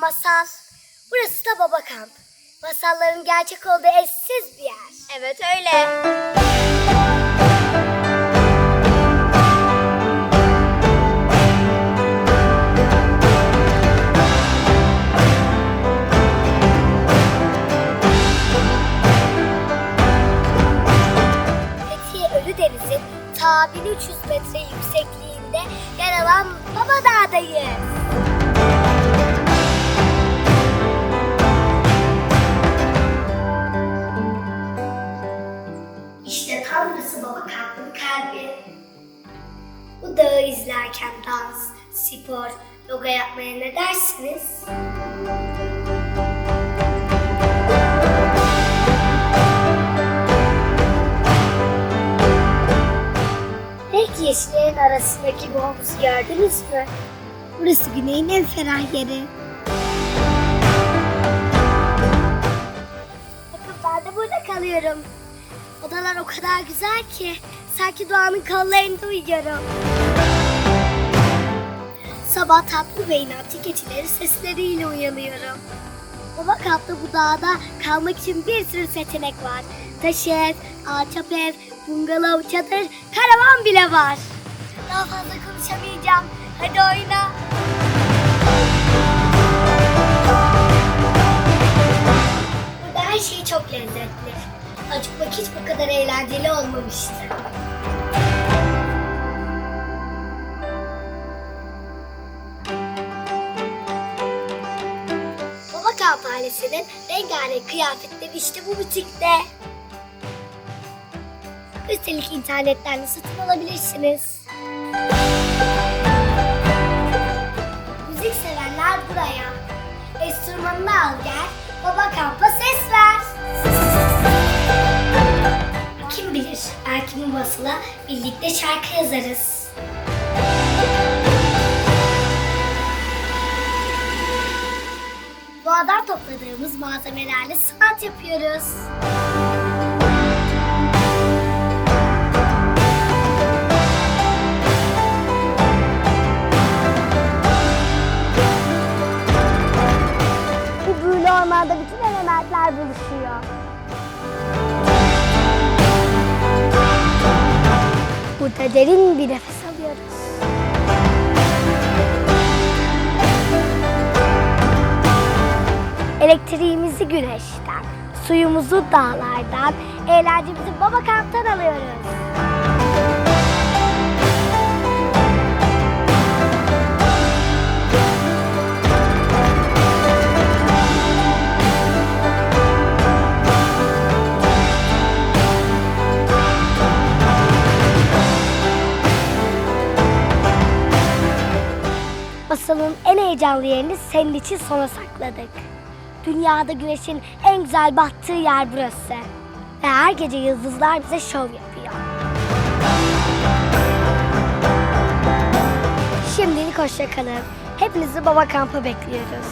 masal. Burası da baba kamp. Masalların gerçek olduğu eşsiz bir yer. Evet öyle. Fethiye Ölüdeniz'in ta 1300 metre yüksekliğinde yer alan Baba Dağ'dayız. Dağı izlerken dans, spor, yoga yapmaya ne dersiniz? Peki yeşillerin arasındaki bu havuzu gördünüz mü? Burası güneyin en ferah yeri. Bakın ben de burada kalıyorum. Odalar o kadar güzel ki sanki doğanın kollarında uyuyorum. Sabah tatlı ve inatçı keçilerin sesleriyle uyanıyorum. Baba kampta bu dağda kalmak için bir sürü seçenek var. Taş ev, ahşap ev, bungalov, çadır, karavan bile var. Daha fazla konuşamayacağım. Hadi oyna. Burada her şey çok lezzetli. Acıkmak hiç bu kadar eğlenceli olmamıştı. Baba Kamp ailesinin rengarenk kıyafetleri işte bu butikte. Üstelik internetten de satın alabilirsiniz. Müzik sevenler buraya. Enstrümanını al gel, Baba Kamp'a ses ver. Kim bilir, belki bu basıla birlikte şarkı yazarız. Doğadan topladığımız malzemelerle sanat yapıyoruz. Bu büyülü ormanda bütün elementler buluşuyor. Burada derin bir nefes Elektriğimizi güneşten, suyumuzu dağlardan, eğlencemizi baba kamptan alıyoruz. Masalın en heyecanlı yerini senin için sona sakladık. Dünyada güneşin en güzel battığı yer burası. Ve her gece yıldızlar bize şov yapıyor. Şimdilik hoşçakalın. Hepinizi baba kampa bekliyoruz.